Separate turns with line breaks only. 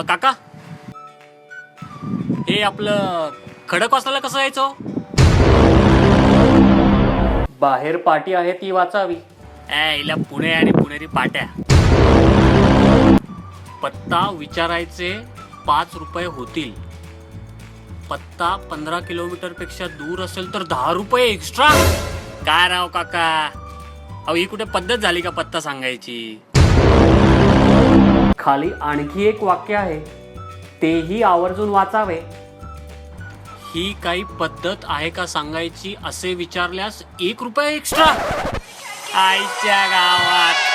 काका? हे आपलं खडकवासला कसं जायचं
बाहेर पाटी आहे ती वाचावी.
ऐ हिला पुणे आणि पुणेरी पाट्या. पत्ता विचारायचे पाच रुपये होतील. पत्ता पंधरा किलोमीटरपेक्षा दूर असेल तर दहा रुपये एक्स्ट्रा काय राव काका? अहो ही कुठे पद्धत झाली का पत्ता सांगायची?
खाली आणखी एक वाक्य आहे. तेही आवर्जून वाचावे.
ही काही पद्धत आहे का सांगायची असे विचारल्यास एक रुपये एक्स्ट्रा आईच्या गावात